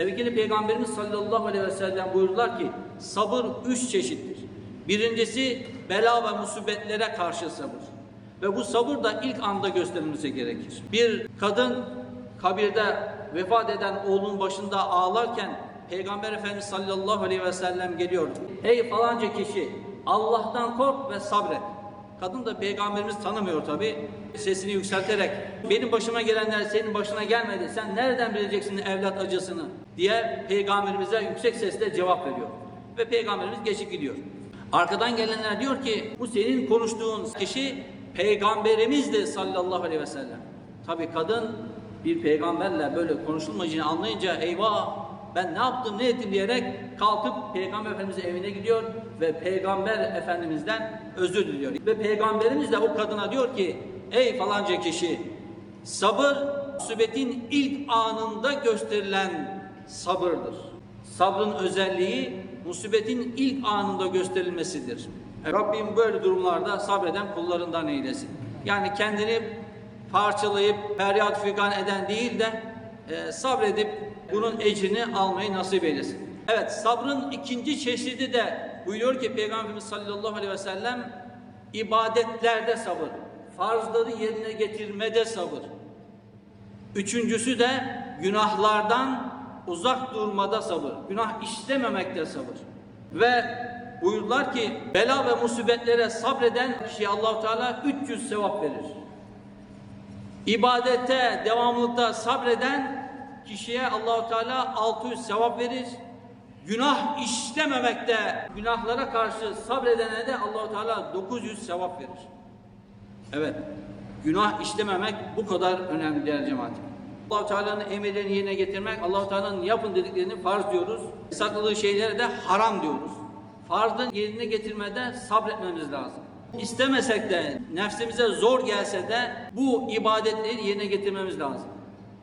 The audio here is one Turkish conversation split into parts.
Sevgili Peygamberimiz sallallahu aleyhi ve sellem buyurdular ki sabır üç çeşittir. Birincisi bela ve musibetlere karşı sabır. Ve bu sabır da ilk anda gösterilmesi gerekir. Bir kadın kabirde vefat eden oğlunun başında ağlarken Peygamber Efendimiz sallallahu aleyhi ve sellem geliyor. Ey falanca kişi Allah'tan kork ve sabret. Kadın da peygamberimiz tanımıyor tabi. Sesini yükselterek benim başıma gelenler senin başına gelmedi. Sen nereden bileceksin evlat acısını diye peygamberimize yüksek sesle cevap veriyor. Ve peygamberimiz geçip gidiyor. Arkadan gelenler diyor ki bu senin konuştuğun kişi peygamberimizdi sallallahu aleyhi ve sellem. Tabi kadın bir peygamberle böyle konuşulmayacağını anlayınca eyvah ben ne yaptım ne ettim diyerek kalkıp Peygamber Efendimiz'in evine gidiyor ve Peygamber Efendimiz'den özür diliyor. Ve Peygamberimiz de o kadına diyor ki ey falanca kişi sabır musibetin ilk anında gösterilen sabırdır. Sabrın özelliği musibetin ilk anında gösterilmesidir. Rabbim böyle durumlarda sabreden kullarından eylesin. Yani kendini parçalayıp feryat figan eden değil de e, sabredip bunun ecrini almayı nasip eylesin. Evet sabrın ikinci çeşidi de buyuruyor ki Peygamberimiz sallallahu aleyhi ve sellem ibadetlerde sabır, farzları yerine getirmede sabır. Üçüncüsü de günahlardan uzak durmada sabır, günah işlememekte sabır. Ve buyurdular ki bela ve musibetlere sabreden kişiye Allahu Teala 300 sevap verir. İbadete devamlılıkta sabreden kişiye Allahu Teala 600 sevap verir. Günah işlememekte günahlara karşı sabredene de Allahu Teala 900 sevap verir. Evet. Günah işlememek bu kadar önemli değerli cemaatim. Allahu Teala'nın emirlerini yerine getirmek, Allahu Teala'nın yapın dediklerini farz diyoruz. Sakladığı şeylere de haram diyoruz. Farzın yerine getirmede sabretmemiz lazım. İstemesek de, nefsimize zor gelse de bu ibadetleri yerine getirmemiz lazım.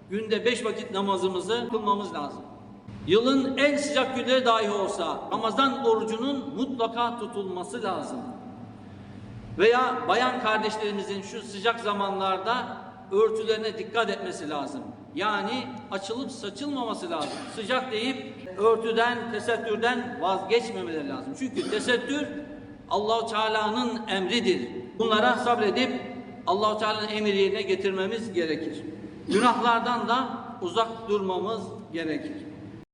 Günde beş vakit namazımızı kılmamız lazım. Yılın en sıcak günleri dahi olsa Ramazan orucunun mutlaka tutulması lazım. Veya bayan kardeşlerimizin şu sıcak zamanlarda örtülerine dikkat etmesi lazım. Yani açılıp saçılmaması lazım. Sıcak deyip örtüden, tesettürden vazgeçmemeleri lazım. Çünkü tesettür Allahu Teala'nın emridir. Bunlara sabredip Allahu Teala'nın emir yerine getirmemiz gerekir. Günahlardan da uzak durmamız gerekir.